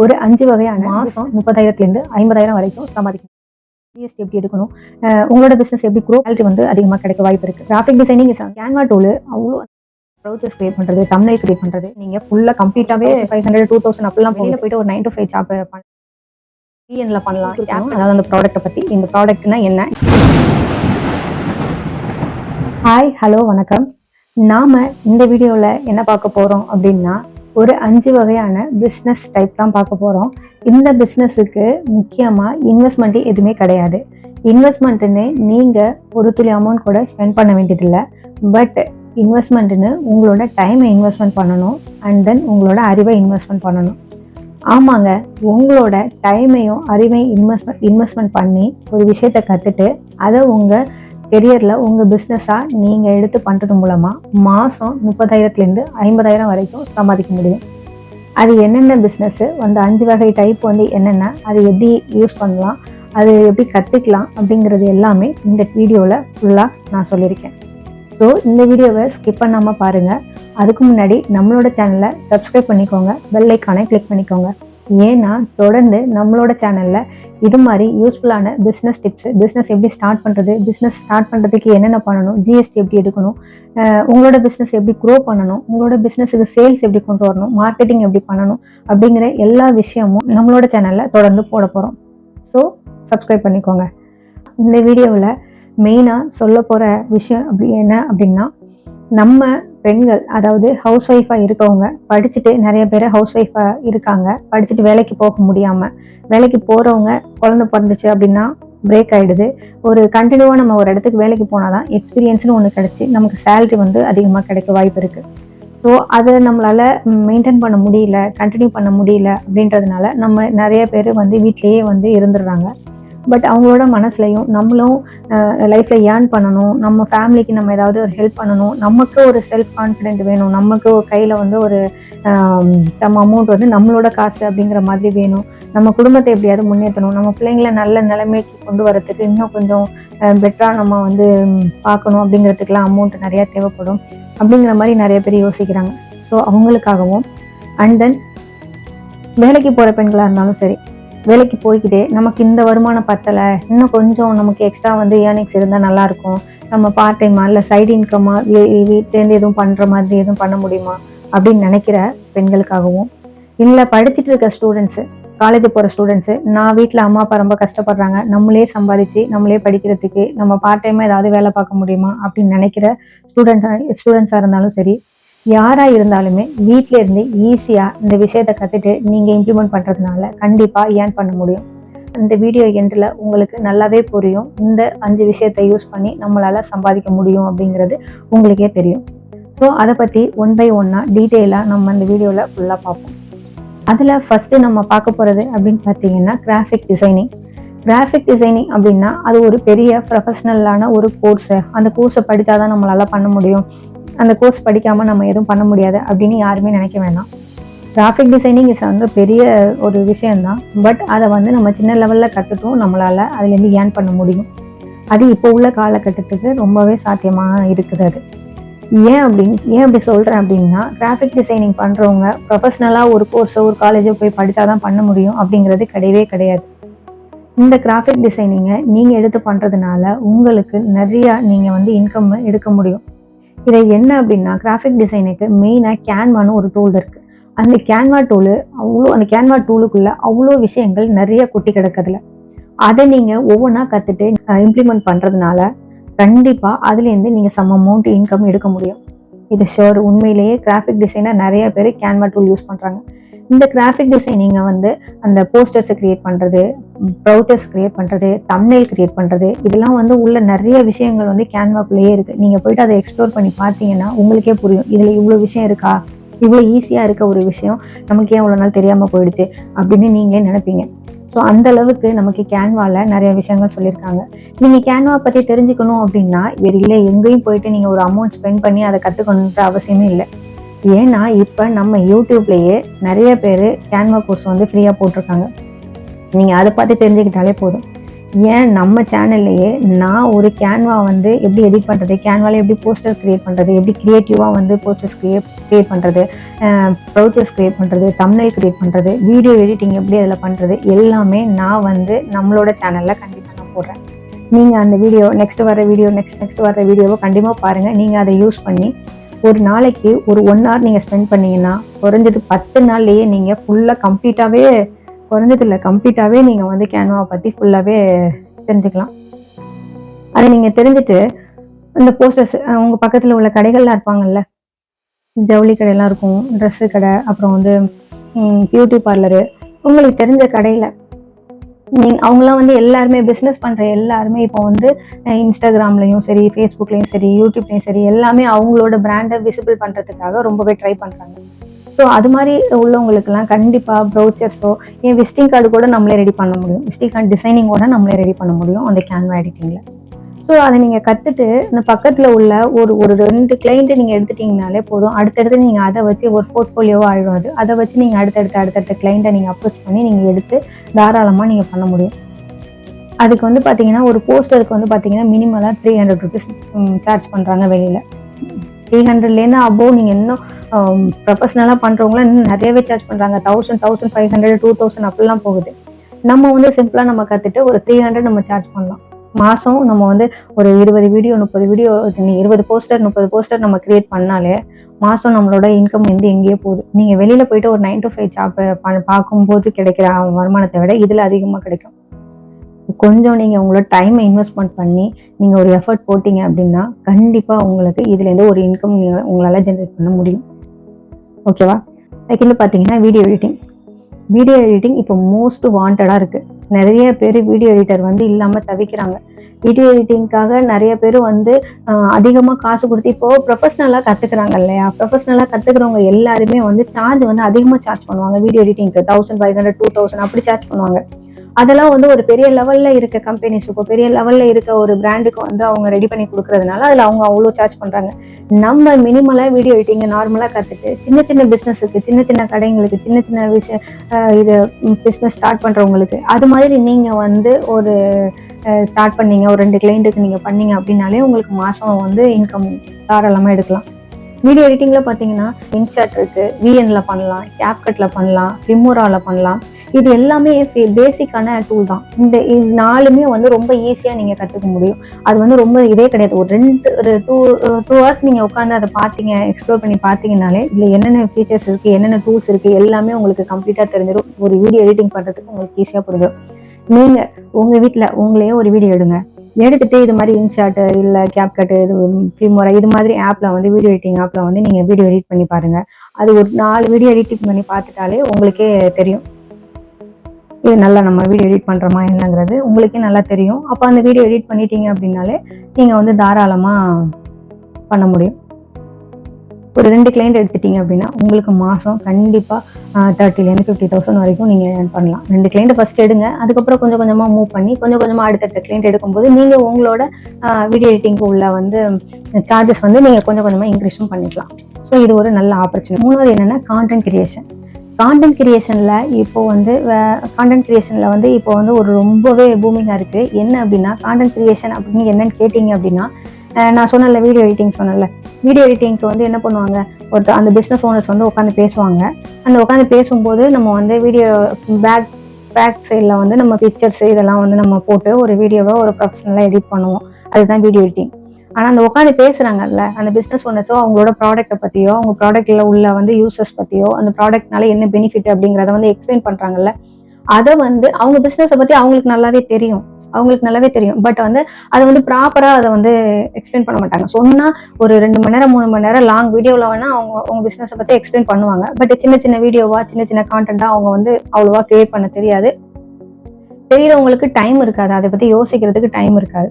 ஒரு அஞ்சு வகையான மாதம் முப்பதாயிரத்துலேருந்து ஐம்பதாயிரம் வரைக்கும் சம்பாதிக்கும் ஜிஎஸ்டி எப்படி எடுக்கணும்? உங்களோட பிஸ்னஸ் எப்படி க்ரோ குவாலிட்டி வந்து அதிகமாக கிடைக்க வாய்ப்பு இருக்குது graphic designing is Canva tool அவ்வளோ ப்ரௌச்சர்ஸ் கிரியேட் பண்ணுறது தமிழ் கிரியேட் பண்ணுறது நீங்கள் ஃபுல்லாக கம்ப்ளீட்டாகவே ஃபைவ் ஹண்ட்ரட் டூ தௌசண்ட் அப்படிலாம் வெளியில் போயிட்டு ஒரு நைன் டு ஃபைவ் ஜாப் பண்ண பிஎன்ல பண்ணலாம். அதாவது அந்த ப்ராடக்ட்டை பற்றி இந்த ப்ராடக்ட்னா என்ன? ஹாய் ஹலோ வணக்கம். நாம இந்த வீடியோவில் என்ன பார்க்க போகிறோம் அப்படின்னா ஒரு அஞ்சு வகையான பிஸ்னஸ் டைப் தான் பார்க்க போகிறோம் இந்த பிஸ்னஸுக்கு முக்கியமாக இன்வெஸ்ட்மெண்ட்டு எதுவுமே கிடையாது. இன்வெஸ்ட்மெண்ட்டுன்னு நீங்கள் ஒரு துளி அமௌண்ட் கூட ஸ்பெண்ட் பண்ண வேண்டியதில்லை. பட் இன்வெஸ்ட்மெண்ட்டுன்னு உங்களோட டைமை இன்வெஸ்ட்மெண்ட் பண்ணணும். அண்ட் தென் உங்களோட அறிவை இன்வெஸ்ட்மெண்ட் பண்ணணும். ஆமாங்க உங்களோட டைமையும் அறிவையும் இன்வெஸ்ட்மெண்ட் இன்வெஸ்ட்மெண்ட் பண்ணி ஒரு விஷயத்தை கற்றுட்டு அதை உங்கள் கெரியரில் உங்கள் பிஸ்னஸாக நீங்கள் எடுத்து பண்ணுறது மூலமாக மாதம் முப்பதாயிரத்துலேருந்து ஐம்பதாயிரம் வரைக்கும் சம்பாதிக்க முடியும். அது என்னென்ன பிஸ்னஸ்ஸு அந்த அஞ்சு வகை டைப் வந்து என்னென்ன? அது எப்படி யூஸ் பண்ணலாம்? அது எப்படி கற்றுக்கலாம் அப்படிங்கிறது எல்லாமே இந்த வீடியோவில் ஃபுல்லாக நான் சொல்லியிருக்கேன். ஸோ இந்த வீடியோவை ஸ்கிப் பண்ணாமல் பாருங்கள் அதுக்கு முன்னாடி நம்மளோட சேனலை சப்ஸ்கிரைப் பண்ணிக்கோங்க. பெல் ஐக்கானை கிளிக் பண்ணிக்கோங்க. ஏன்னா தொடர்ந்து நம்மளோட சேனலில் இது மாதிரி யூஸ்ஃபுல்லான பிஸ்னஸ் டிப்ஸ் பிஸ்னஸ் எப்படி ஸ்டார்ட் பண்ணுறது பிஸ்னஸ் ஸ்டார்ட் பண்ணுறதுக்கு என்னென்ன பண்ணணும் ஜிஎஸ்டி எப்படி எடுக்கணும் உங்களோட பிஸ்னஸ் எப்படி க்ரோ பண்ணணும் உங்களோட பிஸ்னஸுக்கு சேல்ஸ் எப்படி கொண்டு வரணும் மார்க்கெட்டிங் எப்படி பண்ணணும் அப்படிங்கிற எல்லா விஷயமும் நம்மளோட சேனலில் தொடர்ந்து போட போகிறோம் ஸோ சப்ஸ்கிரைப் பண்ணிக்கோங்க. இந்த வீடியோவில் மெயினாக சொல்ல போகிற விஷயம் அப்படி என்ன அப்படின்னா நம்ம பெண்கள் அதாவது ஹவுஸ் ஒய்ஃபாக இருக்கவங்க படிச்சுட்டு நிறைய பேர் ஹவுஸ் ஒய்ஃபாக இருக்காங்க. படிச்சுட்டு வேலைக்கு போக முடியாமல் வேலைக்கு போகிறவங்க குழந்த பிறந்துச்சு அப்படின்னா பிரேக் ஆகிடுது ஒரு கண்டினியூவாக நம்ம ஒரு இடத்துக்கு வேலைக்கு போனால் தான் எக்ஸ்பீரியன்ஸ்னு ஒன்று கிடச்சி நமக்கு சேலரி வந்து அதிகமாக கிடைக்க வாய்ப்பு இருக்குது ஸோ அதை நம்மளால் மெயின்டைன் பண்ண முடியல கண்டினியூ பண்ண முடியல அப்படின்றதுனால நம்ம நிறைய பேர் வந்து வீட்லேயே வந்து இருந்துடுறாங்க. பட் அவங்களோட மனசுலையும் நம்மளும் லைஃப்பில் ஏர்ன் பண்ணணும். நம்ம ஃபேமிலிக்கு நம்ம ஏதாவது ஒரு ஹெல்ப் பண்ணணும். நமக்கு ஒரு செல்ஃப் கான்ஃபிடென்ட் வேணும். நமக்கு ஒரு கையில் வந்து ஒரு சம் அமௌண்ட் வந்து நம்மளோட காசு அப்படிங்கிற மாதிரி வேணும். நம்ம குடும்பத்தை எப்படியாவது முன்னேற்றணும் நம்ம பிள்ளைங்கள நல்ல நிலைமைக்கு கொண்டு வரத்துக்கு இன்னும் கொஞ்சம் பெட்டராக நம்ம வந்து பார்க்கணும் அப்படிங்கிறதுக்கெலாம் அமௌண்ட் நிறையா தேவைப்படும் அப்படிங்கிற மாதிரி நிறைய பேர் யோசிக்கிறாங்க. ஸோ அவங்களுக்காகவும். அண்ட் தென் வேலைக்கு போகிற பெண்களாக இருந்தாலும் சரி வேலைக்கு போய்கிட்டே நமக்கு இந்த வருமானம் பத்தலை. இன்னும் கொஞ்சம் நமக்கு எக்ஸ்ட்ரா வந்து ஏர்னிங்ஸ் இருந்தால் நல்லாயிருக்கும் நம்ம பார்ட் டைமா இல்லை சைடு இன்கம்மா வீட்டிலேருந்து எதுவும் பண்ணுற மாதிரி எதுவும் பண்ண முடியுமா? அப்படின்னு நினைக்கிற பெண்களுக்காகவும். இல்லை படிச்சுட்டு இருக்க ஸ்டூடெண்ட்ஸு காலேஜ் போகிற ஸ்டூடெண்ட்ஸு நான் வீட்டில் அம்மா அப்பா ரொம்ப கஷ்டப்படுறாங்க. நம்மளே சம்பாதிச்சு நம்மளே படிக்கிறதுக்கு நம்ம பார்ட் டைமாக ஏதாவது வேலை பார்க்க முடியுமா? அப்படின்னு நினைக்கிற ஸ்டூடெண்ட்ஸாக ஸ்டூடெண்ட்ஸாக இருந்தாலும் சரி யாராக இருந்தாலுமே வீட்டில இருந்து ஈஸியாக இந்த விஷயத்தை கற்றுட்டு நீங்கள் இம்ப்ளிமெண்ட் பண்ணுறதுனால கண்டிப்பாக ஏன் பண்ண முடியும். இந்த வீடியோ எண்டில் உங்களுக்கு நல்லாவே புரியும். இந்த அஞ்சு விஷயத்தை யூஸ் பண்ணி நம்மளால் சம்பாதிக்க முடியும் அப்படிங்கிறது உங்களுக்கே தெரியும். ஸோ அதை பற்றி ஒன் பை ஒன்னாக டீட்டெயிலாக நம்ம இந்த வீடியோவில் ஃபுல்லாக பார்ப்போம். அதில் ஃபஸ்ட்டு நம்ம பார்க்க போகிறது அப்படின்னு பார்த்தீங்கன்னா கிராஃபிக் டிசைனிங் கிராஃபிக் டிசைனிங் அப்படின்னா அது ஒரு பெரிய ப்ரொஃபஷ்னலான ஒரு கோர்ஸு அந்த கோர்ஸை படித்தா தான் பண்ண முடியும். அந்த கோர்ஸ் படிக்காமல் நம்ம எதுவும் பண்ண முடியாது அப்படின்னு யாருமே நினைக்க வேண்டாம் கிராஃபிக் டிசைனிங் இஸ் வந்து பெரிய ஒரு விஷயம்தான். பட் அதை வந்து நம்ம சின்ன லெவலில் கற்றுட்டும் நம்மளால் அதுலேருந்து ஏர்ன் பண்ண முடியும். அது இப்போ உள்ள காலகட்டத்துக்கு ரொம்பவே சாத்தியமாக இருக்குது அது. ஏன் அப்படின்னு ஏன் அப்படி சொல்கிறேன் அப்படின்னா கிராஃபிக் டிசைனிங் பண்ணுறவங்க ப்ரொஃபஷ்னலாக ஒரு கோர்ஸோ ஒரு காலேஜோ போய் படித்தா தான் பண்ண முடியும் அப்படிங்கிறது கிடையவே கிடையாது. இந்த கிராஃபிக் டிசைனிங்கை நீங்கள் எடுத்து பண்ணுறதுனால உங்களுக்கு நிறையா நீங்கள் வந்து இன்கம் எடுக்க முடியும். இதை என்ன அப்படின்னா கிராஃபிக் டிசைனுக்கு மெயினாக கேன்வான்னு ஒரு டூல் இருக்குது அந்த கேன்வா டூலு அவ்வளோ அந்த கேன்வா டூலுக்குள்ளே அவ்வளோ விஷயங்கள் நிறைய கொட்டி கிடக்குதுல அதை நீங்கள் ஒவ்வொன்றா கற்றுட்டு இம்ப்ளிமெண்ட் பண்ணுறதுனால கண்டிப்பாக அதுலேருந்து நீங்கள் சம் அமௌண்ட் இன்கம் எடுக்க முடியும். இது ஷோர் உண்மையிலேயே கிராஃபிக் டிசைனர் நிறைய பேர் கேன்வா டூல் யூஸ் பண்ணுறாங்க இந்த கிராஃபிக் டிசைனிங்கை வந்து அந்த போஸ்டர்ஸை கிரியேட் பண்ணுறது ப்ரௌட்டர்ஸ் கிரியேட் பண்ணுறது தம்னைல் கிரியேட் பண்ணுறது இதெல்லாம் வந்து உள்ள நிறைய விஷயங்கள் வந்து கேன்வாக்குள்ளேயே இருக்குது நீங்கள் போயிட்டு அதை எக்ஸ்ப்ளோர் பண்ணி பார்த்தீங்கன்னா உங்களுக்கே புரியும். இதில் இவ்வளோ விஷயம் இருக்கா? இவ்வளோ ஈஸியாக இருக்க ஒரு விஷயம். நமக்கு ஏன் இவ்வளோ நாள் தெரியாமல் போயிடுச்சு? அப்படின்னு நீங்களே நினைப்பீங்க. ஸோ அந்த அளவுக்கு நமக்கு கேன்வாவில் நிறைய விஷயங்கள் சொல்லியிருக்காங்க. நீங்கள் கேன்வா பற்றி தெரிஞ்சுக்கணும் அப்படின்னா வேறு இல்லை எங்கேயும் போயிட்டு நீங்கள் ஒரு அமௌண்ட் ஸ்பெண்ட் பண்ணி அதை கற்றுக்கணுன்ற அவசியமே இல்லை. ஏன்னா இப்போ நம்ம யூடியூப்லேயே நிறைய பேர் கேன்வா கோர்ஸ் வந்து ஃப்ரீயாக போட்டிருக்காங்க. நீங்கள் அதை பார்த்து தெரிஞ்சுக்கிட்டாலே போதும். ஏன் நம்ம சேனல்லையே நான் ஒரு கேன்வா வந்து எப்படி எடிட் பண்ணுறது கேன்வாவில் எப்படி போஸ்டர் க்ரியேட் பண்ணுறது எப்படி க்ரியேட்டிவாக வந்து போஸ்டர்ஸ் க்ரியேட் க்ரியேட் பண்ணுறது ப்ரௌச்சர்ஸ் க்ரியேட் பண்ணுறது தமிழ் க்ரியேட் பண்ணுறது வீடியோ எடிட்டிங் எப்படி அதில் பண்ணுறது எல்லாமே நான் வந்து நம்மளோட சேனலில் கண்டிப்பாக நான் போடுறேன். நீங்கள் அந்த வீடியோ நெக்ஸ்ட் வர வீடியோ நெக்ஸ்ட் நெக்ஸ்ட் வர வீடியோவை கண்டிப்பாக பாருங்கள் நீங்கள் அதை யூஸ் பண்ணி ஒரு நாளைக்கு ஒரு ஒன் ஹவர் நீங்கள் ஸ்பெண்ட் பண்ணீங்கன்னா குறைஞ்சது பத்து நாள்லேயே நீங்கள் ஃபுல்லாக கம்ப்ளீட்டாகவே குறைஞ்சது இல்லை கம்ப்ளீட்டாகவே நீங்கள் வந்து கேன்வாவை பற்றி ஃபுல்லாகவே தெரிஞ்சுக்கலாம். அதை நீங்கள் தெரிஞ்சுட்டு இந்த போஸ்டர்ஸ் உங்கள் பக்கத்தில் உள்ள கடைகள்லாம் இருப்பாங்கல்ல ஜவுளி கடையெல்லாம் இருக்கும் ட்ரெஸ்ஸு கடை அப்புறம் வந்து பியூட்டி பார்லரு உங்களுக்கு தெரிஞ்ச கடையில் அவங்களாம் வந்து எல்லாருமே பிஸ்னஸ் பண்ணுற எல்லாருமே இப்போ வந்து இன்ஸ்டாகிராம்லையும் சரி ஃபேஸ்புக்லேயும் சரி யூடியூப்லேயும் சரி எல்லாமே அவங்களோட பிராண்டை விசிபிள் பண்ணுறதுக்காக ரொம்பவே ட்ரை பண்ணுறாங்க ஸோ அது மாதிரி உள்ளவங்களுக்குலாம் கண்டிப்பாக ப்ரௌச்சர்ஸோ ஏன் விசிட்டிங் கார்டு கூட நம்மளே ரெடி பண்ண முடியும். விசிட்டிங் கார்டு டிசைனிங்கோட நம்மளே ரெடி பண்ண முடியும் அந்த கேன்வா எடிட்டிங்கில் ஸோ அதை நீங்கள் கற்றுட்டு இந்த பக்கத்தில் உள்ள ஒரு ஒரு ரெண்டு கிளைண்ட்டு நீங்கள் எடுத்துட்டிங்கனாலே போதும். அடுத்தடுத்து நீங்கள் அதை வச்சு ஒரு போர்ட்ஃபோலியோவாக ஆயிடும் அது. அதை வச்சு நீங்கள் அடுத்தடுத்த அடுத்தடுத்த கிளைண்ட்டை நீங்கள் அப்ரோச் பண்ணி நீங்கள் எடுத்து தாராளமாக நீங்கள் பண்ண முடியும். அதுக்கு வந்து பார்த்தீங்கன்னா ஒரு போஸ்டருக்கு வந்து பார்த்தீங்கன்னா மினிமலாக த்ரீ ஹண்ட்ரட் ருபீஸ் சார்ஜ் பண்ணுறாங்க வெளியில். த்ரீ ஹண்ட்ரட்லேருந்து அபோவ் நீங்கள் இன்னும் ப்ரொஃபஷ்னலாக பண்ணுறவங்களாம் இன்னும் நிறையவே சார்ஜ் பண்ணுறாங்க thousand thousand five hundred two thousand அப்படிலாம் போகுது. நம்ம வந்து சிம்பிளாக நம்ம கற்றுட்டு ஒரு த்ரீ ஹண்ட்ரட் நம்ம சார்ஜ் பண்ணலாம். மாதம் நம்ம வந்து ஒரு இருபது வீடியோ முப்பது வீடியோ இருபது போஸ்டர் முப்பது போஸ்டர் நம்ம கிரியேட் பண்ணாலே மாதம் நம்மளோட இன்கம் வந்து எங்கேயோ போகுது. நீங்கள் வெளியில் போயிட்டு ஒரு நைன் டு ஃபைவ் ஜாப் பார்க்கும்போது கிடைக்கிற வருமானத்தை விட இதில் அதிகமாக கிடைக்கும். கொஞ்சம் நீங்கள் உங்களோட டைமை இன்வெஸ்ட்மெண்ட் பண்ணி நீங்கள் ஒரு எஃபர்ட் போட்டிங்க அப்படின்னா கண்டிப்பாக உங்களுக்கு இதுலேருந்து ஒரு இன்கம் நீங்கள் உங்களால் ஜென்ரேட் பண்ண முடியும். ஓகேவா செகண்ட் பார்த்தீங்கன்னா வீடியோ எடிட்டிங் வீடியோ எடிட்டிங் இப்போ மோஸ்ட் வாண்டடாக இருக்குது நிறைய பேர் வீடியோ எடிட்டர் வந்து இல்லாமல் தவிக்கிறாங்க. வீடியோ எடிட்டிங்காக நிறைய பேர் வந்து அதிகமாக காசு கொடுத்து இப்போ ப்ரொஃபஷ்னலாக கற்றுக்குறாங்க இல்லையா? ப்ரொஃபஷ்னலாக கற்றுக்கிறவங்க எல்லாருமே வந்து சார்ஜ் வந்து அதிகமாக சார்ஜ் பண்ணுவாங்க. Video எடிட்டிங்க்கு thousand five hundred two thousand அப்படி சார்ஜ் பண்ணுவாங்க. அதெல்லாம் வந்து ஒரு பெரிய லெவல்ல இருக்க கம்பெனிஸுக்கோ பெரிய லெவல்ல இருக்க ஒரு பிராண்டுக்கு வந்து அவங்க ரெடி பண்ணி கொடுக்கறதுனால அதுல அவங்க அவ்வளோ சார்ஜ் பண்றாங்க. நம்ம மினிமலா வீடியோ எடிட்டிங் நார்மலா கத்துட்டு சின்ன சின்ன பிசினஸுக்கு சின்ன சின்ன கடைங்களுக்கு சின்ன சின்ன விஷயம் இது பிஸ்னஸ் ஸ்டார்ட் பண்றவங்களுக்கு அது மாதிரி நீங்க வந்து ஒரு ஸ்டார்ட் பண்ணீங்க ஒரு ரெண்டு கிளைண்ட்டுக்கு நீங்க பண்ணீங்க அப்படின்னாலே உங்களுக்கு மாசம் வந்து இன்கம் தாராளமா எடுக்கலாம். வீடியோ எடிட்டிங்கில் பார்த்தீங்கன்னா இன்ஷாட் இருக்குது விஎனில் பண்ணலாம் கேப்கட்டில் பண்ணலாம் ரிமோராவில் பண்ணலாம். இது எல்லாமே பேசிக்கான டூல் தான். இந்த நாலுமே வந்து ரொம்ப ஈஸியாக நீங்கள் கற்றுக்க முடியும். அது வந்து ரொம்ப இதே கிடையாது. ஒரு ரெண்டு ஒரு டூ டூ ஹவர்ஸ் நீங்கள் உட்காந்து அதை பார்த்தீங்க எக்ஸ்ப்ளோர் பண்ணி பார்த்தீங்கனாலே இதில் என்னென்ன ஃபீச்சர்ஸ் இருக்குது என்னென்ன டூல்ஸ் இருக்குது எல்லாமே உங்களுக்கு கம்ப்ளீட்டாக தெரிஞ்சிடும் ஒரு வீடியோ எடிட்டிங் பண்ணுறதுக்கு உங்களுக்கு ஈஸியாக புரிஞ்சிடும் நீங்கள் உங்கள் வீட்டில் உங்களையே ஒரு வீடியோ எடுங்க. எடுத்துட்டு இது மாதிரி இன்ஷாட்டு இல்லை கேப் கட்டு இது ஃபிலிமோரா இது மாதிரி ஆப்பில் வந்து வீடியோ எடிட்டிங் ஆப்பில் வந்து நீங்கள் வீடியோ எடிட் பண்ணி பாருங்கள் அது ஒரு நாலு வீடியோ எடிட்டிங் பண்ணி பார்த்துட்டாலே உங்களுக்கே தெரியும். இது நல்லா நம்ம வீடியோ எடிட் பண்ணுறோமா என்னங்கிறது உங்களுக்கே நல்லா தெரியும். அப்போ அந்த வீடியோ எடிட் பண்ணிட்டீங்க அப்படின்னாலே நீங்கள் வந்து தாராளமாக பண்ண முடியும். ஒரு ரெண்டு கிளைண்ட் எடுத்துட்டீங்க அப்படின்னா உங்களுக்கு மாதம் கண்டிப்பாக தேர்ட்டிலேருந்து ஃபிஃப்டி தௌசண்ட் வரைக்கும் நீங்கள் ஏர்ன் பண்ணலாம். ரெண்டு கிளைண்ட்டை ஃபஸ்ட் எடுங்க. அதுக்கப்புறம் கொஞ்சம் கொஞ்சமாக மூவ் பண்ணி கொஞ்சம் கொஞ்சமாக அடுத்தடுத்த கிளைண்ட் எடுக்கும்போது நீங்கள் உங்களோட வீடியோ எடிட்டிங்க்கு உள்ள வந்து சார்ஜஸ் வந்து நீங்கள் கொஞ்சம் கொஞ்சமாக இன்க்ரீஸும் பண்ணிக்கலாம். ஸோ இது ஒரு நல்ல ஆப்பர்ச்சுனிட்டி மூணாவது என்னென்னா கான்டென்ட் கிரியேஷன் கான்டென்ட் கிரியேஷனில் இப்போது வந்து கான்டென்ட் கிரியேஷனில் வந்து இப்போ வந்து ஒரு ரொம்பவே பூமிங்காக இருக்குது என்ன அப்படின்னா கான்டென்ட் கிரியேஷன் அப்படின்னு என்னன்னு கேட்டிங்க அப்படின்னா நான் சொன்னல வீடியோ எடிட்டிங் சொன்னல வீடியோ எடிட்டிங்க்கு வந்து என்ன பண்ணுவாங்க? ஒருத்தர் அந்த பிஸ்னஸ் ஓனர்ஸ் வந்து உட்காந்து பேசுவாங்க. அந்த உட்காந்து பேசும்போது நம்ம வந்து வீடியோ பேக் பேக் சைடில் வந்து நம்ம பிக்சர்ஸ் இதெல்லாம் வந்து நம்ம போட்டு ஒரு வீடியோவை ஒரு ப்ரொஃபஷனலாக எடிட் பண்ணுவோம். அதுதான் வீடியோ எடிட்டிங் ஆனால் அந்த உட்காந்து பேசுகிறாங்கல்ல அந்த பிஸ்னஸ் ஓனர்ஸோ அவங்களோட ப்ராடக்ட்டை பற்றியோ அவங்க ப்ராடக்ட்டில் உள்ள வந்து யூசர்ஸ் பற்றியோ அந்த ப்ராடக்ட்னால என்ன பெனிஃபிட் அப்படிங்கிறத வந்து எக்ஸ்பிளைன் பண்ணுறாங்கல்ல அதை வந்து அவங்க பிஸ்னஸை பற்றி அவங்களுக்கு நல்லாவே தெரியும். அவங்களுக்கு நல்லாவே தெரியும். பட் வந்து அதை வந்து ப்ராப்பராக அதை வந்து எக்ஸ்பிளைன் பண்ண மாட்டாங்க. சொன்னால் ஒரு ரெண்டு மணி நேரம் மூணு மணி நேரம் லாங் வீடியோவில் வேணால் அவங்க அவங்க பிஸ்னஸை பற்றி எக்ஸ்பிளைன் பண்ணுவாங்க. பட் சின்ன சின்ன வீடியோவா சின்ன சின்ன கான்டென்ட்டாக அவங்க வந்து அவ்வளோவா கிரியேட் பண்ண தெரியாது. தெரியறவங்களுக்கு டைம் இருக்காது. அதை பற்றி யோசிக்கிறதுக்கு டைம் இருக்காது.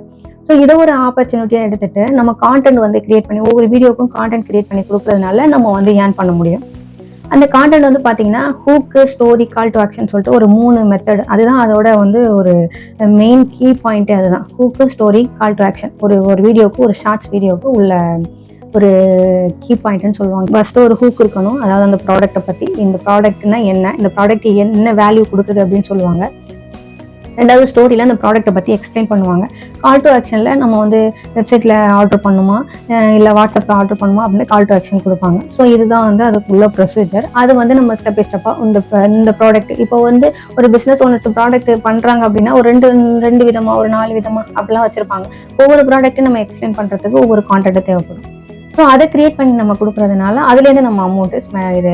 ஸோ இதை ஒரு ஆப்பர்ச்சுனிட்டியாக எடுத்துகிட்டு நம்ம கான்டென்ட் வந்து கிரியேட் பண்ணி ஒவ்வொரு வீடியோக்கும் கான்டென்ட் கிரியேட் பண்ணி கொடுக்கறதுனால நம்ம வந்து ஏர்ன் பண்ண முடியும். அந்த கான்டென்ட் வந்து பார்த்தீங்கன்னா hook story call to action சொல்லிட்டு ஒரு மூணு மெத்தட் அதுதான் அதோட வந்து ஒரு மெயின் கீ பாயிண்ட்டே அதுதான். Hook story call to action ஒரு ஒரு வீடியோக்கு ஒரு ஷார்ட்ஸ் வீடியோக்கு உள்ள ஒரு கீ பாயிண்ட்னு சொல்லுவாங்க. ஃபஸ்ட்டு ஒரு ஹூக் இருக்கணும். அதாவது அந்த ப்ராடக்ட்டை பற்றி இந்த ப்ராடக்ட்னா என்ன? இந்த ப்ராடக்ட் என்ன வேல்யூ கொடுக்குது அப்படின்னு சொல்லுவாங்க. ரெண்டாவது ஸ்டோரியில் அந்த ப்ராடக்ட்டை பற்றி எக்ஸ்பிளைன் பண்ணுவாங்க. கால் டு ஆக்ஷனில் நம்ம வந்து வெப்சைட்டில் ஆர்டர் பண்ணுமா இல்லை வாட்ஸ்அப்பில் ஆர்டர் பண்ணுமா அப்படின்னு கால் டு ஆக்ஷன் கொடுப்பாங்க. ஸோ இதுதான் வந்து அதுக்குள்ள ப்ரொசீஜர் அது வந்து நம்ம ஸ்டெப் பை ஸ்டெப்பாக இந்த இந்த ப்ராடக்ட் இப்போ வந்து ஒரு பிஸ்னஸ் ஓனர்ஸ் ப்ராடக்ட் பண்ணுறாங்க அப்படின்னா ஒரு ரெண்டு ரெண்டு விதமாக ஒரு நாலு விதமாக அப்படிலாம் வச்சுருப்பாங்க. ஒவ்வொரு ப்ராடக்ட்டும் நம்ம எக்ஸ்பிளைன் பண்ணுறதுக்கு ஒவ்வொரு கான்டாக்ட் தேவைப்படும். ஸோ அதை கிரியேட் பண்ணி நம்ம கொடுக்குறதுனால அதுலேருந்து நம்ம அமௌண்ட்டு இது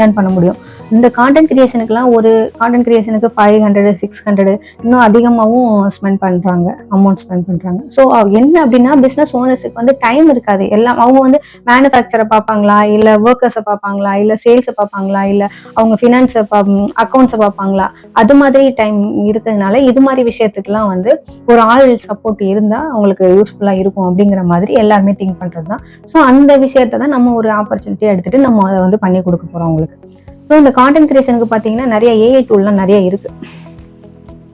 ஏர்ன் பண்ண முடியும். இந்த கான்டென்ட் கிரியேஷனுக்குலாம் ஒரு கான்டென்ட் கிரியேஷனுக்கு ஃபைவ் ஹண்ட்ரடு சிக்ஸ் ஹண்ட்ரடு இன்னும் அதிகமாகவும் ஸ்பெண்ட் பண்ணுறாங்க அமௌண்ட் ஸ்பெண்ட் பண்ணுறாங்க ஸோ என்ன அப்படின்னா பிஸ்னஸ் ஓனர்ஸுக்கு வந்து டைம் இருக்காது. எல்லாம் அவங்க வந்து மேனுஃபேக்சரை பார்ப்பாங்களா? இல்லை ஒர்க்கர்ஸை பார்ப்பாங்களா? இல்லை சேல்ஸை பார்ப்பாங்களா? இல்லை அவங்க ஃபினான்ஸை பா அக்கௌண்ட்ஸை பார்ப்பாங்களா? அது மாதிரி டைம் இருக்கிறதுனால இது மாதிரி விஷயத்துக்குலாம் வந்து ஒரு ஆள் சப்போர்ட் இருந்தால் அவங்களுக்கு யூஸ்ஃபுல்லாக இருக்கும் அப்படிங்கிற மாதிரி எல்லாருமே திங்க் பண்ணுறது தான் ஸோ அந்த விஷயத்தை தான் நம்ம ஒரு ஆப்பர்ச்சுனிட்டியாக எடுத்துகிட்டு நம்ம அதை வந்து பண்ணி கொடுக்க போகிறோம் அவங்களுக்கு. ஸோ இந்த கான்டென்ட் கிரியேஷனுக்கு பார்த்தீங்கன்னா நிறைய ஏஐ டூல்லாம் நிறைய இருக்கு.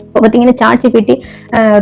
இப்போ பார்த்தீங்கன்னா சாட்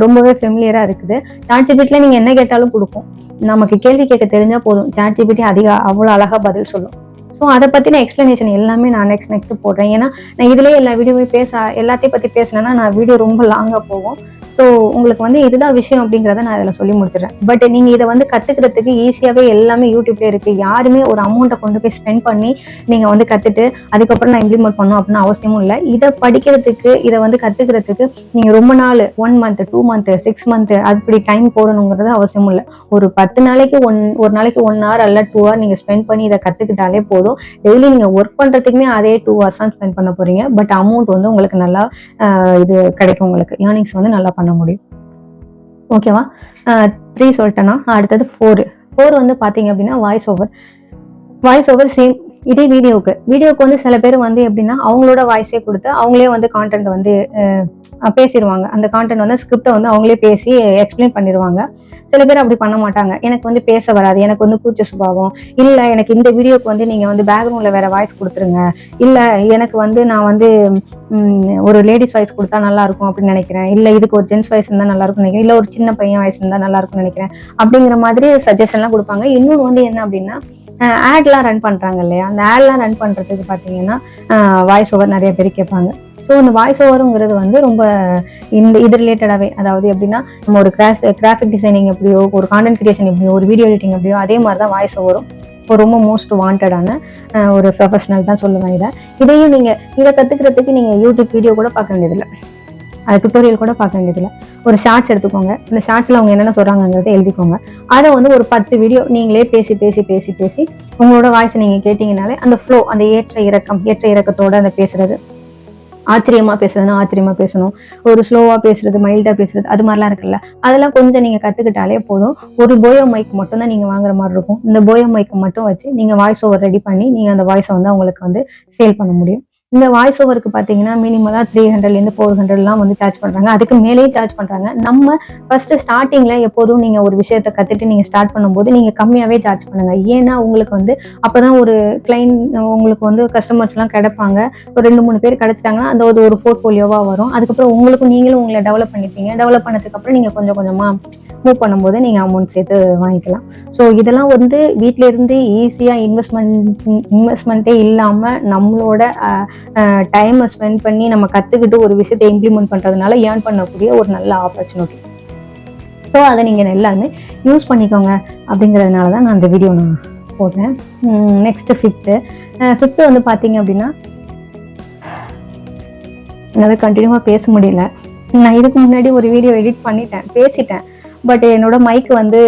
ரொம்பவே ஃபெமிலியராக இருக்குது. சாட் ஜிபிட்டியில் நீங்கள் என்ன கேட்டாலும் கொடுக்கும். நமக்கு கேள்வி கேட்க தெரிஞ்சால் போதும். சாட்சிபிட்டி அதிக அவ்வளோ அழகாக பதில் சொல்லும். ஸோ அதை பற்றின எக்ஸ்ப்ளனேஷன் எல்லாமே நான் நெக்ஸ்ட் நெக்ஸ்ட் போடுறேன். ஏன்னா நான் இதுலேயே எல்லா வீடியோவும் பேச எல்லாத்தையும் பற்றி பேசினேன்னா நான் வீடியோ ரொம்ப லாங்காக போகும். ஸோ உங்களுக்கு வந்து இதுதான் விஷயம் அப்படிங்கிறத நான் இதில் சொல்லி முடிச்சிடுறேன். பட் நீங்கள் இதை வந்து கற்றுக்கிறதுக்கு ஈஸியாகவே எல்லாமே யூடியூப்லேயே இருக்குது யாருமே ஒரு அமௌண்ட்டை கொண்டு போய் ஸ்பெண்ட் பண்ணி நீங்கள் வந்து கற்றுட்டு அதுக்கப்புறம் நான் இம்ப்ளிமெண்ட் பண்ணும் அப்படின்னு அவசியமும் இல்லை. இதை படிக்கிறதுக்கு இதை வந்து கற்றுக்கிறதுக்கு நீங்கள் ரொம்ப நாள் one month two month six month அப்படி டைம் போடணுங்கிறது அவசியமும் இல்லை. ஒரு பத்து நாளைக்கு ஒன் ஒரு நாளைக்கு ஒன் ஹவர் அல்ல டூ ஹவர் நீங்கள் ஸ்பெண்ட் பண்ணி இதை கற்றுக்கிட்டாலே போதும். டெய்லி நீங்கள் ஒர்க் பண்ணுறதுக்குமே அதே டூ ஹவர்ஸ் தான் ஸ்பெண்ட் பண்ண போகிறீங்க பட் அமௌண்ட் வந்து உங்களுக்கு நல்லா இது கிடைக்கும் உங்களுக்கு. ஏர்னிங்ஸ் வந்து நல்லா பண்ண முடியும். ஓகேவா த்ரீ சொல்லிட்டேன்னா அடுத்தது ஃபோர் ஃபோர் வந்து பார்த்தீங்க அப்படின்னா voice over voice over same இதே வீடியோவுக்கு. வீடியோக்கு வந்து சில பேர் வந்து எப்படின்னா அவங்களோட வாய்ஸே கொடுத்து அவங்களே வந்து கான்டென்ட் வந்து பேசிடுவாங்க. அந்த கான்டென்ட் வந்து ஸ்கிரிப்டை வந்து அவங்களே பேசி எக்ஸ்பிளைன் பண்ணிடுவாங்க. சில பேர் அப்படி பண்ண மாட்டாங்க. எனக்கு வந்து பேச வராது. எனக்கு வந்து கூச்ச சுபாவம். இல்லை எனக்கு இந்த வீடியோக்கு வந்து நீங்கள் வந்து பேக்ரவுண்டில் வேற வாய்ஸ் கொடுத்துருங்க. இல்லை எனக்கு வந்து நான் வந்து ஒரு லேடிஸ் வாய்ஸ் கொடுத்தா நல்லா இருக்கும் அப்படின்னு நினைக்கிறேன். இல்லை இதுக்கு ஒரு ஜென்ஸ் வாய்ஸ் இருந்தால் நல்லா இருக்கும் நினைக்கிறேன். இல்லை ஒரு சின்ன பையன் வாய்ஸ் இருந்தால் நல்லா இருக்கும்னு நினைக்கிறேன். அப்படிங்கிற மாதிரி சஜஷன்லாம் கொடுப்பாங்க. இன்னொன்று வந்து என்ன அப்படின்னா ஆட்லாம் ரன் பண்ணுறாங்க இல்லையா? அந்த ஆட்லாம் ரன் பண்ணுறதுக்கு பார்த்தீங்கன்னா வாய்ஸ் ஓவர் நிறைய பேர் கேட்பாங்க. ஸோ இந்த வாய்ஸ் ஓவருங்கிறது வந்து ரொம்ப இந்த இது ரிலேட்டடாகவே அதாவது எப்படின்னா நம்ம ஒரு கிராஸ் கிராஃபிக் டிசைனிங் எப்படியோ ஒரு கான்டென்ட் கிரியேஷன் எப்படியோ ஒரு வீடியோ எடிட்டிங் எப்படியோ அதே மாதிரி தான் வாய்ஸ் ஓவரும் ரொம்ப மோஸ்ட் வாண்டடான ஒரு ப்ரொஃபஷனல் தான் சொல்லுவேன் இதை. இதையும் நீங்கள் இதை கற்றுக்கிறதுக்கு நீங்கள் யூடியூப் வீடியோ கூட பார்க்க வேண்டியதில்லை. அது டுட்டோரியல் கூட பார்க்க வேண்டியதில்லை. ஒரு ஷார்ட்ஸ் எடுத்துக்கோங்க. இந்த ஷார்ட்ஸில் அவங்க என்னென்ன சொல்கிறாங்கங்கிறத எழுதிக்கோங்க. அதை வந்து ஒரு பத்து வீடியோ நீங்களே பேசி பேசி பேசி பேசி உங்களோட வாய்ஸ் நீங்கள் கேட்டிங்கனாலே அந்த ஃப்ளோ அந்த ஏற்ற இறக்கம் ஏற்ற இறக்கத்தோடு அந்த பேசுகிறது ஆச்சரியமா பேசுறதுன்னா ஆச்சரியமா பேசணும். ஒரு ஸ்லோவா பேசுறது மைல்டா பேசுறது அது மாதிரிலாம் இருக்குல்ல. அதெல்லாம் கொஞ்சம் நீங்க கத்துக்கிட்டாலே போதும். ஒரு போயோ மைக் மட்டும் தான் நீங்க வாங்குற மாதிரி இருக்கும். இந்த போயோ மைக் மட்டும் வச்சு நீங்க வாய்ஸ் ஓவர் ரெடி பண்ணி நீங்க அந்த வாய்ஸை வந்து அவங்களுக்கு வந்து சேல் பண்ண முடியும். இந்த வாய்ஸ் ஓவருக்கு பார்த்தீங்கன்னா மினிமலாக த்ரீ ஹண்ட்ரட்லேருந்து ஃபோர் ஹண்ட்ரட்லாம் வந்து சார்ஜ் பண்ணுறாங்க அதுக்கு மேலேயே சார்ஜ் பண்ணுறாங்க நம்ம ஃபர்ஸ்ட் ஸ்டார்டிங்கில் எப்போதும் நீங்கள் ஒரு விஷயத்தை கற்றுட்டு நீங்கள் ஸ்டார்ட் பண்ணும்போது நீங்கள் கம்மியாகவே சார்ஜ் பண்ணுங்கள் ஏன்னா உங்களுக்கு வந்து அப்போ தான் ஒரு கிளைண்ட் உங்களுக்கு வந்து கஸ்டமர்ஸ்லாம் கிடைப்பாங்க. ஒரு ரெண்டு மூணு பேர் கிடச்சிட்டாங்கன்னா அந்த ஒரு ஒரு போர்ட்ஃபோலியோவாக வரும். அதுக்கப்புறம் உங்களுக்கும் நீங்களும் உங்களை டெவலப் பண்ணிப்பீங்க. டெவலப் பண்ணதுக்கப்புறம் நீங்கள் கொஞ்சம் கொஞ்சமாக மூவ் பண்ணும்போது நீங்கள் அமௌண்ட் சேர்த்து வாங்கிக்கலாம். ஸோ இதெல்லாம் வந்து வீட்டிலேருந்து ஈஸியாக இன்வெஸ்ட்மெண்ட் இன்வெஸ்ட்மெண்ட்டே இல்லாமல் நம்மளோட டைமை ஸ்பெண்ட் பண்ணி நம்ம கற்றுக்கிட்டு ஒரு விஷயத்தை இம்ப்ளிமெண்ட் பண்ணுறதுனால ஏர்ன் பண்ணக்கூடிய ஒரு நல்ல ஆப்பர்ச்சுனிட்டி ஸோ அதை நீங்கள் எல்லாருமே யூஸ் பண்ணிக்கோங்க அப்படிங்கிறதுனால தான் நான் அந்த வீடியோ நான் போடுறேன். நெக்ஸ்ட்டு ஃபிஃப்த்து ஃபிஃப்த்து வந்து பார்த்தீங்க அப்படின்னா என்னால் கண்டினியூவாக பேச முடியல. நான் இதுக்கு முன்னாடி ஒரு வீடியோ எடிட் பண்ணிட்டேன் பேசிட்டேன். பட் என்னோட மைக் வந்து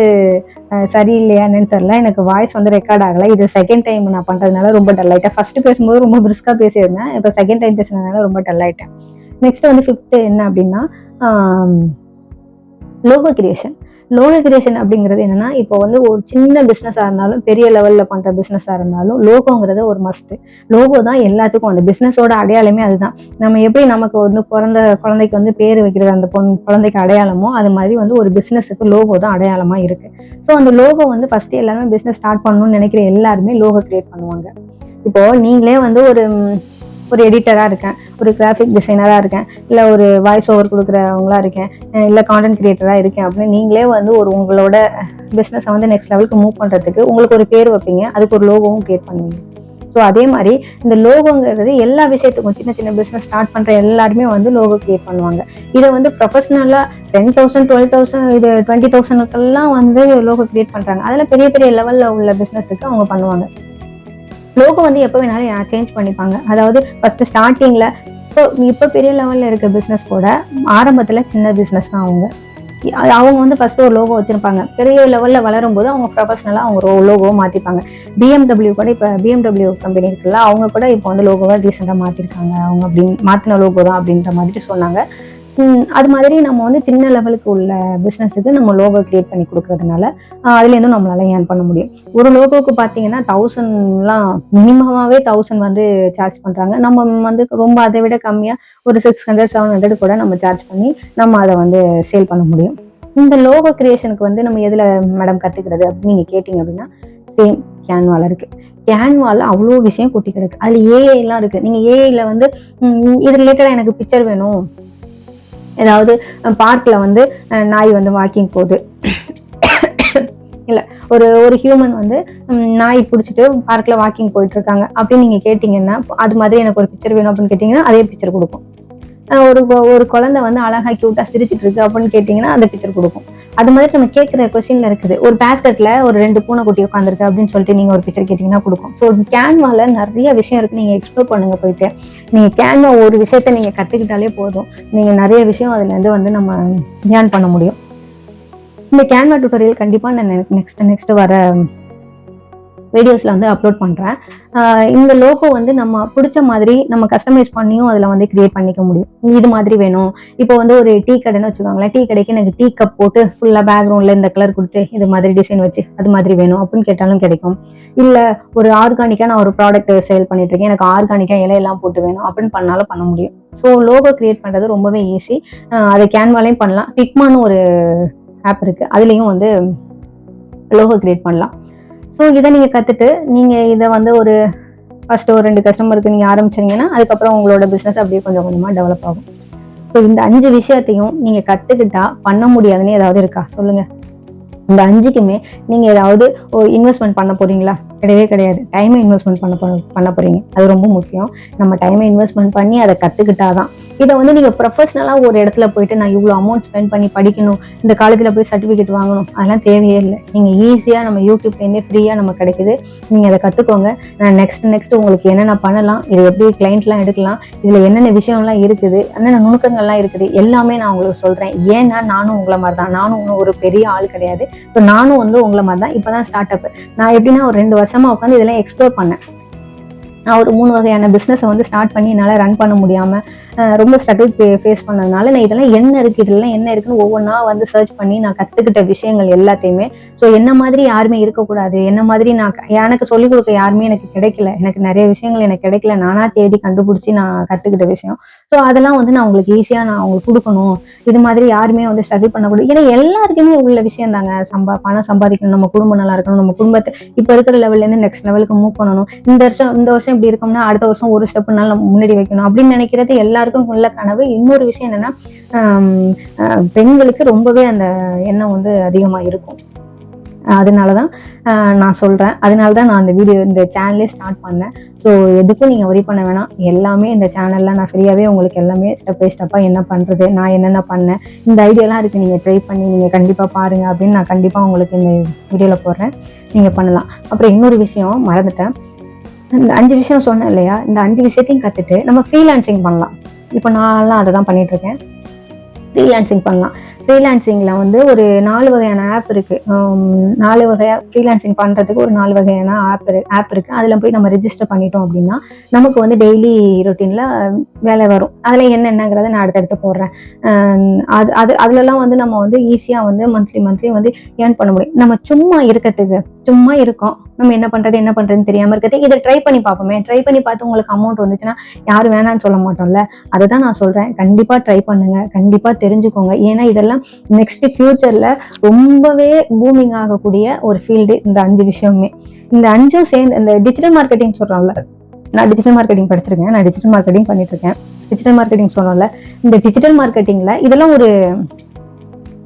அஹ், சரியில்லையான்னு தெரில எனக்கு வாய்ஸ் வந்து ரெக்கார்ட் ஆகலை. இது செகண்ட் டைம் நான் பண்ணுறதுனால ரொம்ப டல் ஆகிட்டேன் ஃபர்ஸ்ட் பேசும்போது ரொம்ப பிரிஸ்காக பேசியிருந்தேன். இப்போ செகண்ட் டைம் பேசுனதுனால ரொம்ப டல் ஆகிட்டேன் நெக்ஸ்ட் வந்து ஃபிஃப்த்து என்ன அப்படின்னா லோகோ கிரியேஷன் லோகோ கிரியேஷன் அப்படிங்கிறது என்னன்னா இப்போ வந்து ஒரு சின்ன பிஸ்னஸாக இருந்தாலும் பெரிய லெவலில் பண்ணுற பிஸ்னஸாக இருந்தாலும் லோகோங்கிறது ஒரு மஸ்ட்டு லோகோ தான் எல்லாத்துக்கும் அந்த பிஸ்னஸோட அடையாளமே அதுதான். நம்ம எப்படி நமக்கு வந்து பிறந்த குழந்தைக்கு வந்து பேர் வைக்கிறது அந்த பொன் குழந்தைக்கு அடையாளமோ அது மாதிரி வந்து ஒரு பிஸ்னஸுக்கு லோகோ தான் அடையாளமாக இருக்குது ஸோ அந்த லோகோ வந்து ஃபஸ்ட்டு எல்லாருமே பிஸ்னஸ் ஸ்டார்ட் பண்ணணும்னு நினைக்கிற எல்லாருமே லோகோ கிரியேட் பண்ணுவாங்க. இப்போ நீங்களே வந்து ஒரு ஒரு எடிட்டராக இருக்கேன் ஒரு கிராஃபிக் டிசைனராக இருக்கேன் இல்லை ஒரு வாய்ஸ் ஓவர் கொடுக்குறவங்களா இருக்கேன் இல்லை கான்டென்ட் கிரியேட்டராக இருக்கேன் அப்படின்னு நீங்களே வந்து ஒரு உங்களோட பிஸ்னஸை வந்து நெக்ஸ்ட் லெவலுக்கு மூவ் பண்ணுறதுக்கு உங்களுக்கு ஒரு பேர் வைப்பீங்க அதுக்கு ஒரு லோகோவும் கிரியேட் பண்ணுவீங்க. ஸோ அதே மாதிரி இந்த லோகோங்கிறது எல்லா விஷயத்துக்கும் சின்ன சின்ன பிஸ்னஸ் ஸ்டார்ட் பண்ணுற எல்லாருமே வந்து லோகோ கிரியேட் பண்ணுவாங்க. இதை வந்து ப்ரொஃபஷனலாக டென் தௌசண்ட் டுவெல் தௌசண்ட் இது டுவெண்ட்டி தௌசண்ட்க்கெல்லாம் வந்து லோகோ கிரியேட் பண்ணுறாங்க அதில் பெரிய பெரிய லெவலில் உள்ள பிஸ்னஸுக்கு அவங்க பண்ணுவாங்க. லோகோ வந்து எப்போ வேணாலும் சேஞ்ச் பண்ணிப்பாங்க. அதாவது ஃபஸ்ட்டு ஸ்டார்டிங்கில் இப்போ இப்போ பெரிய லெவலில் இருக்க பிஸ்னஸ் கூட ஆரம்பத்தில் சின்ன பிஸ்னஸ் தான் அவங்க. அவங்க வந்து ஃபஸ்ட்டு ஒரு லோகோ வச்சுருப்பாங்க. பெரிய லெவலில் வளரும் போது அவங்க ப்ரொஃபஷனலாக அவங்க லோகோவை மாற்றிப்பாங்க பிஎம்டபிள்யூ கூட இப்போ பிஎம்டபிள்யூ கம்பெனி இருக்குல்ல அவங்க கூட இப்போ வந்து லோகோவை ரீசெண்டாக மாற்றிருக்காங்க அவங்க அப்படின்னு மாற்றின லோகோ தான் அப்படின்ற மாதிரி சொன்னாங்க. அது மாதிரி நம்ம வந்து சின்ன லெவலுக்கு உள்ள பிஸ்னஸுக்கு நம்ம லோகோ கிரியேட் பண்ணி கொடுக்கறதுனால அதுலேருந்து நம்மளால ஏர்ன் பண்ண முடியும். ஒரு லோகோவுக்கு பார்த்தீங்கன்னா தௌசண்ட்லாம் மினிமமாகவே தௌசண்ட் வந்து சார்ஜ் பண்ணுறாங்க நம்ம வந்து ரொம்ப அதை விட கம்மியாக ஒரு சிக்ஸ் ஹண்ட்ரட் செவன் ஹண்ட்ரட் கூட நம்ம சார்ஜ் பண்ணி நம்ம அதை வந்து சேல் பண்ண முடியும். இந்த லோகோ கிரியேஷனுக்கு வந்து நம்ம எதில் மேடம் கற்றுக்கிறது அப்படின்னு நீங்கள் கேட்டிங்க அப்படின்னா சேம் கேன்வால இருக்குது கேன்வால அவ்வளோ விஷயம் கொட்டி கிடக்கு. அதில் ஏஐலாம் இருக்குது நீங்கள் ஏஐயில் வந்து இது ரிலேட்டடாக எனக்கு பிக்சர் வேணும். ஏதாவது பார்க்கில் வந்து நாய் வந்து வாக்கிங் போகுது. இல்லை ஒரு ஒரு ஹியூமன் வந்து நாய் பிடிச்சிட்டு பார்க்கில் வாக்கிங் போயிட்டுருக்காங்க. அப்படின்னு நீங்கள் கேட்டிங்கன்னா அது மாதிரி எனக்கு ஒரு பிக்சர் வேணும் அப்படின்னு கேட்டிங்கன்னா அதே பிக்சர் கொடுக்கும். ஒரு ஒரு குழந்தை வந்து அழகா கியூட்டா சிரிச்சிட்டு இருக்கு அப்படின்னு கேட்டிங்கன்னா அந்த பிக்சர் கொடுக்கும். அது மாதிரி நம்ம கேட்குற கொஸ்டின்ல இருக்குது. ஒரு பேஸ்கெட்ல ஒரு ரெண்டு பூனை குட்டி உட்காந்துருக்கு அப்படின்னு சொல்லிட்டு நீங்க ஒரு பிக்சர் கேட்டிங்கன்னா கொடுக்கும். ஸோ கேன்வால நிறைய விஷயம் இருக்கு. நீங்க எக்ஸ்ப்ளோர் பண்ணுங்க போயிட்டு. நீங்க கேன்வா ஒரு விஷயத்த நீங்க கத்துக்கிட்டாலே போதும். நீங்க நிறைய விஷயம் அதுல இருந்து வந்து நம்ம தியான் பண்ண முடியும். இந்த கேன்வா டுட்டோரியல் கண்டிப்பா நான் நெக்ஸ்ட் நெக்ஸ்ட் வர வீடியோஸில் வந்து அப்லோட் பண்ணுறேன் இந்த லோகோ வந்து நம்ம பிடிச்ச மாதிரி நம்ம கஸ்டமைஸ் பண்ணியும் அதில் வந்து கிரியேட் பண்ணிக்க முடியும். இது மாதிரி வேணும். இப்போ வந்து ஒரு டீ கடைன்னு வச்சுக்கோங்களேன். டீ கடைக்கு எனக்கு டீ கப் போட்டு ஃபுல்லாக பேக்ரவுண்டில் இந்த கலர் கொடுத்து இது மாதிரி டிசைன் வச்சு அது மாதிரி வேணும் அப்படின்னு கேட்டாலும் கிடைக்கும். இல்லை ஒரு ஆர்கானிக்காக நான் ஒரு ப்ராடக்ட் சேல் பண்ணிட்டு இருக்கேன். எனக்கு ஆர்கானிக்காக இலையெல்லாம் போட்டு வேணும் அப்படின்னு பண்ணாலும் பண்ண முடியும். ஸோ லோகோ கிரியேட் பண்ணுறது ரொம்பவே ஈஸி அதை கேன்வாலையும் பண்ணலாம். பிக்மான்னு ஒரு ஆப் இருக்குது அதுலேயும் வந்து லோகோ கிரியேட் பண்ணலாம். ஸோ இதை நீங்கள் கற்றுட்டு நீங்கள் இதை வந்து ஒரு ஃபர்ஸ்ட் ஒரு ரெண்டு கஸ்டமருக்கு நீங்கள் ஆரம்பிச்சீங்கன்னா அதுக்கப்புறம் உங்களோட பிஸ்னஸ் அப்படியே கொஞ்சம் கொஞ்சமாக டெவலப் ஆகும். ஸோ இந்த அஞ்சு விஷயத்தையும் நீங்கள் கற்றுக்கிட்டா பண்ண முடியாதுன்னு ஏதாவது இருக்கா? சொல்லுங்கள் இந்த அஞ்சுக்குமே நீங்கள் ஏதாவது இன்வெஸ்ட்மெண்ட் பண்ண போறீங்களா? கிடையவே கிடையாது. டைமை இன்வெஸ்ட்மெண்ட் பண்ண பண்ண போறீங்க. அது ரொம்ப முக்கியம். நம்ம டைமை இன்வெஸ்ட்மெண்ட் பண்ணி அதை கற்றுக்கிட்டாதான் இதை வந்து நீங்கள் ப்ரொஃபஷ்னலாக ஒரு இடத்துல போயிட்டு நான் இவ்வளோ அமௌண்ட் ஸ்பெண்ட் பண்ணி படிக்கணும் இந்த காலேஜில் போய் சர்டிஃபிகேட் வாங்கணும் அதெல்லாம் தேவையே இல்லை. நீங்கள் ஈஸியாக நம்ம யூடியூப்லேருந்தே ஃப்ரீயாக நம்ம கிடைக்குது. நீங்கள் அதை கற்றுக்கோங்க நான் நெக்ஸ்ட் நெக்ஸ்ட் உங்களுக்கு என்னென்ன பண்ணலாம் இது எப்படி கிளைண்ட்லாம் எடுக்கலாம் இதில் என்னென்ன விஷயம்லாம் இருக்குது என்னென்ன நுணுக்கங்கள்லாம் இருக்குது எல்லாமே நான் உங்களுக்கு சொல்கிறேன் ஏன்னா நானும் உங்களை மாதிரி தான் நானும் ஒன்றும் ஒரு பெரிய ஆள் கிடையாது. ஸோ நானும் வந்து உங்களை மாதிரி தான் இப்போ தான் ஸ்டார்ட் அப் நான் எப்படின்னா ஒரு ரெண்டு வருஷமாக உட்காந்து இதெல்லாம் எக்ஸ்ப்ளோர் பண்ணேன். நான் ஒரு மூணு வகையான பிஸ்னஸை வந்து ஸ்டார்ட் பண்ணி என்னால் ரன் பண்ண முடியாமல் ரொம்ப ஸ்ட்ரகிள் ஃபேஸ் பண்ணதுனால நான் இதெல்லாம் என்ன இருக்குது இதெல்லாம் என்ன இருக்குன்னு ஒவ்வொன்றா வந்து சர்ச் பண்ணி நான் கற்றுக்கிட்ட விஷயங்கள் எல்லாத்தையுமே. ஸோ என்ன மாதிரி யாருமே இருக்கக்கூடாது என்ன மாதிரி நான் எனக்கு சொல்லிக் கொடுக்க யாருமே எனக்கு கிடைக்கல எனக்கு நிறைய விஷயங்கள் எனக்கு கிடைக்கல நானா தேடி கண்டுபிடிச்சி நான் கற்றுக்கிட்ட விஷயம். ஸோ அதெல்லாம் வந்து நான் உங்களுக்கு ஈஸியாக நான் உங்களுக்கு கொடுக்கணும். இது மாதிரி யாருமே வந்து ஸ்ட்ரகிள் பண்ணக்கூடாது. ஏன்னா எல்லாருக்குமே உள்ள விஷயம் தாங்க. சம்பா பணம் சம்பாதிக்கணும் நம்ம குடும்பம் நல்லா இருக்கணும் நம்ம குடும்பத்தை இப்போ இருக்கிற லெவல்லேருந்து நெக்ஸ்ட் லெவலுக்கு மூவ் பண்ணணும். இந்த வருஷம் இந்த வருஷம் இப்படி இருக்கோம்னா அடுத்த வருஷம் ஒரு ஸ்டெப்னால நம்ம முன்னாடி வைக்கணும் அப்படின்னு நினைக்கிறது எல்லாருக்கும் உள்ள கனவு. இன்னொரு விஷயம் என்னன்னா பெண்களுக்கு ரொம்பவே அந்த எண்ணம் வந்து அதிகமாக இருக்கும். அதனால தான் நான் சொல்கிறேன் அதனால தான் நான் அந்த வீடியோ இந்த சேனலே ஸ்டார்ட் பண்ணேன். ஸோ எதுக்கும் நீங்கள் ஒரி பண்ண வேணாம். எல்லாமே இந்த சேனலில் நான் ஃப்ரீயாகவே உங்களுக்கு எல்லாமே ஸ்டெப் பை ஸ்டெப்பாக என்ன பண்ணுறது நான் என்னென்ன பண்ணேன் இந்த ஐடியாலாம் இருக்குது நீங்கள் ட்ரை பண்ணி நீங்கள் கண்டிப்பாக பாருங்கள் அப்படின்னு நான் கண்டிப்பாக உங்களுக்கு இந்த வீடியோவில் போடுறேன். நீங்கள் பண்ணலாம். அப்புறம் இன்னொரு விஷயம் மறந்துட்டேன். இந்த அஞ்சு விஷயம் சொன்னேன் இல்லையா? இந்த அஞ்சு விஷயத்தையும் கற்றுட்டு நம்ம ஃப்ரீலான்சிங் பண்ணலாம். இப்போ நான்லாம் அதை தான் பண்ணிட்டு இருக்கேன் ஃப்ரீலான்சிங் பண்ணலாம். ஃப்ரீலான்சிங்கில் வந்து ஒரு நாலு வகையான ஆப் இருக்குது நாலு வகையாக ஃப்ரீலான்சிங் பண்ணுறதுக்கு ஒரு நாலு வகையான ஆப் ஆப் இருக்குது அதில் போய் நம்ம ரெஜிஸ்டர் பண்ணிட்டோம் அப்படின்னா நமக்கு வந்து டெய்லி ரொட்டீனில் வேலை வரும். அதில் என்னென்னங்கிறத நான் அடுத்தடுத்து போடுறேன். அது அது அதுலலாம் வந்து நம்ம வந்து ஈஸியாக வந்து மந்த்லி மந்த்லி வந்து ஏர்ன் பண்ண முடியும். நம்ம சும்மா இருக்கிறதுக்கு சும்மா இருக்கோம். நம்ம என்ன பண்ணுறது என்ன பண்ணுறதுன்னு தெரியாமல் இருக்கிறது. இதை ட்ரை பண்ணி பார்ப்போமே. ட்ரை பண்ணி பார்த்து உங்களுக்கு அமௌண்ட் வந்துச்சுன்னா யாரும் வேணாம்னு சொல்ல மாட்டோம்ல. அதை தான் நான் சொல்கிறேன் கண்டிப்பாக ட்ரை பண்ணுங்க. கண்டிப்பாக தெரிஞ்சுக்கோங்க. ஏன்னா இதெல்லாம் நெக்ஸ்ட் ஃபியூச்சர்ல ரொம்பவே பூமிங் ஆகக்கூடிய ஒரு ஃபீல்டு இந்த அஞ்சு விஷயமே. இந்த அஞ்சும் சேர்ந்து இந்த டிஜிட்டல் மார்க்கெட்டிங் சொல்கிறோம்ல நான் டிஜிட்டல் மார்க்கெட்டிங் படிச்சிருக்கேன். நான் டிஜிட்டல் மார்க்கெட்டிங் பண்ணிட்டு இருக்கேன். டிஜிட்டல் மார்க்கெட்டிங் சொன்னோம்ல. இந்த டிஜிட்டல் மார்க்கெட்டிங்கில் இதெல்லாம் ஒரு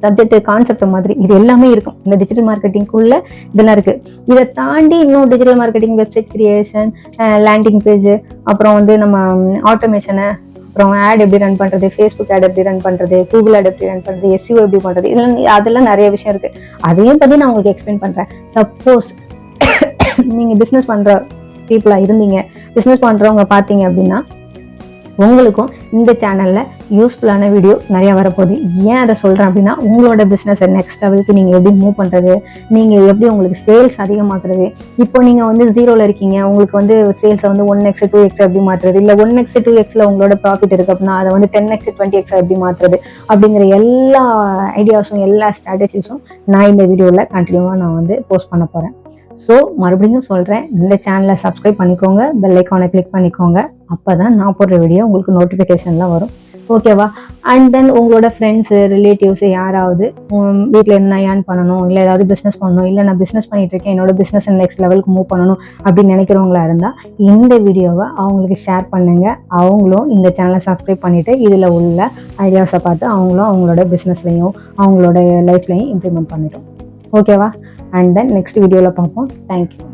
சப்ஜெக்ட் கான்செப்ட் மாதிரி இது எல்லாமே இருக்கும். இந்த டிஜிட்டல் மார்க்கெட்டிங்குள்ள இதெல்லாம் இருக்கு. இதை தாண்டி இன்னும் digital marketing website creation landing page அப்புறம் வந்து நம்ம ஆட்டோமேஷனை அப்புறம் ஆட் எப்படி ரன் பண்றது ஃபேஸ்புக் ஆட் எப்படி ரன் பண்றது கூகுள் ஆட் எப்படி ரன் பண்றது எஸ்யூ எப்படி பண்றது இதெல்லாம் அதெல்லாம் நிறைய விஷயம் இருக்கு. அதையும் பத்தி நான் உங்களுக்கு எக்ஸ்பிளைன் பண்றேன். சப்போஸ் நீங்க பிசினஸ் பண்ற பீப்புளா இருந்தீங்க. பிசினஸ் பண்றவங்க பாத்தீங்க அப்படின்னா உங்களுக்கும் இந்த சேனலில் யூஸ்ஃபுல்லான வீடியோ நிறையா வரப்போகுது. ஏன் அதை சொல்கிறேன் அப்படின்னா உங்களோட பிஸ்னஸை நெக்ஸ்ட் லெவலுக்கு நீங்கள் எப்படி மூவ் பண்ணுறது நீங்கள் எப்படி உங்களுக்கு சேல்ஸ் அதிகமாக்குறது இப்போ நீங்கள் வந்து ஜீரோல இருக்கீங்க உங்களுக்கு வந்து சேல்ஸை வந்து ஒன் எக்ஸ் டூ எக்ஸ் எப்படி மாற்றுறது இல்லை ஒன் எக்ஸ் டூ எக்ஸில் உங்களோட ப்ராஃபிட் இருக்குது அப்படின்னா அதை வந்து டென் எக்ஸ் டுவெண்ட்டி எக்ஸ் எப்படி மாற்றுறது அப்படிங்கிற எல்லா ஐடியாஸும் எல்லா ஸ்ட்ராட்டஜிஸும் நான் இந்த வீடியோவில் கண்டினியூவாக நான் வந்து போஸ்ட் பண்ண போகிறேன் ஸோ மறுபடியும் சொல்கிறேன் இந்த சேனலை சப்ஸ்கிரைப் பண்ணிக்கோங்க பெல் ஐக்கானை கிளிக் பண்ணிக்கோங்க. அப்போ தான் நான் போடுற வீடியோ உங்களுக்கு நோட்டிஃபிகேஷன்லாம் வரும். ஓகேவா அண்ட் தென் உங்களோட ஃப்ரெண்ட்ஸு ரிலேட்டிவ்ஸு யாராவது வீட்டில் என்ன ஏர்ன் பண்ணணும் இல்லை ஏதாவது பிஸ்னஸ் பண்ணணும் இல்லை நான் பிஸ்னஸ் பண்ணிட்டு இருக்கேன் என்னோட பிஸ்னஸ் நெக்ஸ்ட் லெவலுக்கு மூவ் பண்ணணும் அப்படின்னு நினைக்கிறவங்களா இருந்தால் இந்த வீடியோவை அவங்களுக்கு ஷேர் பண்ணுங்க. அவங்களும் இந்த சேனலை சப்ஸ்கிரைப் பண்ணிவிட்டு இதில் உள்ள ஐடியாஸை பார்த்து அவங்களும் அவங்களோட பிஸ்னஸ்லையும் அவங்களோட லைஃப்லையும் இம்ப்ளிமெண்ட் பண்ணிடும் ஓகேவா அண்ட் தென் நெக்ஸ்ட் வீடியோவில் பார்ப்போம். தேங்க்யூ